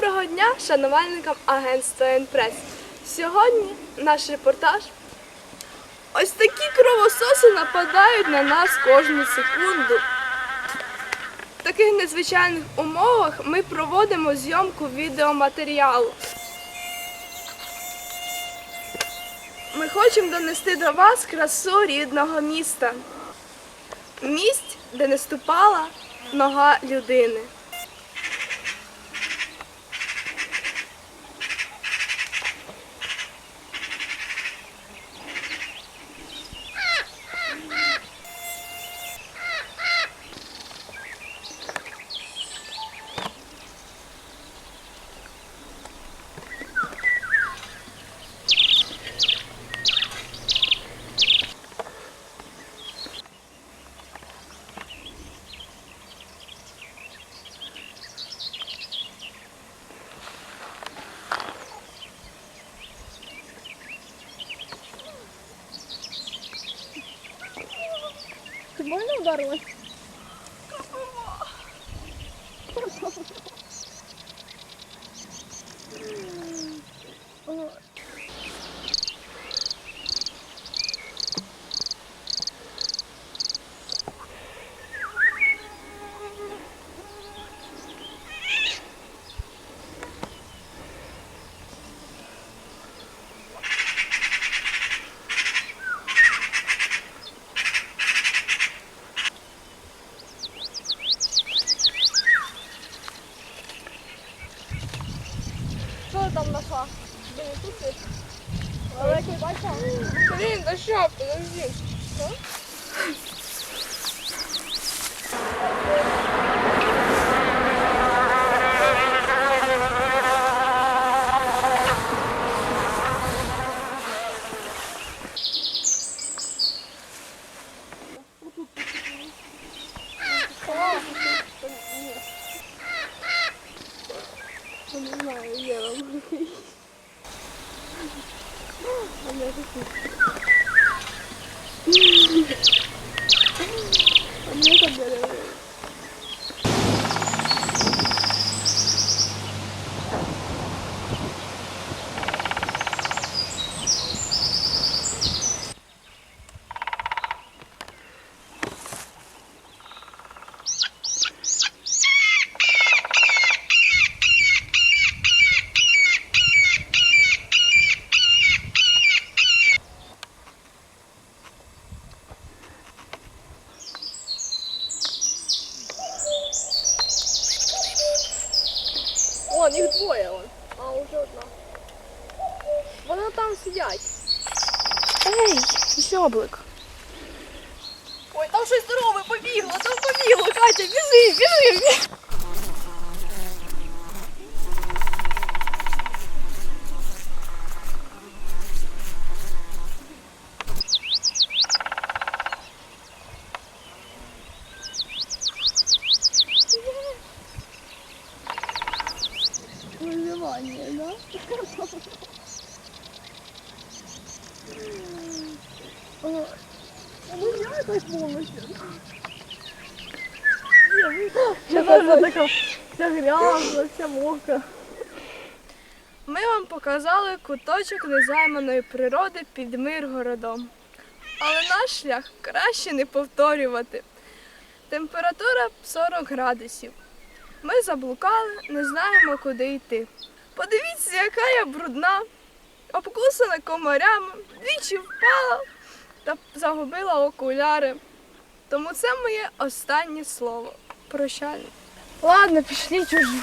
дня шанувальникам агентства «Енпрес». Сьогодні наш репортаж. Ось такі кровососи нападають на нас кожну секунду. В таких незвичайних умовах ми проводимо зйомку відеоматеріалу. Ми хочемо донести до вас красу рідного міста. Місць, де не ступала нога людини. udarły. O, Soltanto la fa. Bene tutti. Ora che vai qua. Venendo scioppo, non riesco. nicht. Вон, їх двоє вон. А, уже одна. Вони там сидять. Ей, зьоблик. Ой, там щось здорове побігло, там побігло, Катя, біжи, біжи. Вызывание, така вся грязна, вся мокра. Ми вам показали куточок незайманої природи під Миргородом. Але наш шлях краще не повторювати. Температура 40 градусів. Ми заблукали, не знаємо, куди йти. Подивіться, яка я брудна, обкусана комарями, двічі впала та загубила окуляри. Тому це моє останнє слово. Прощальне. Ладно, пішли чужі.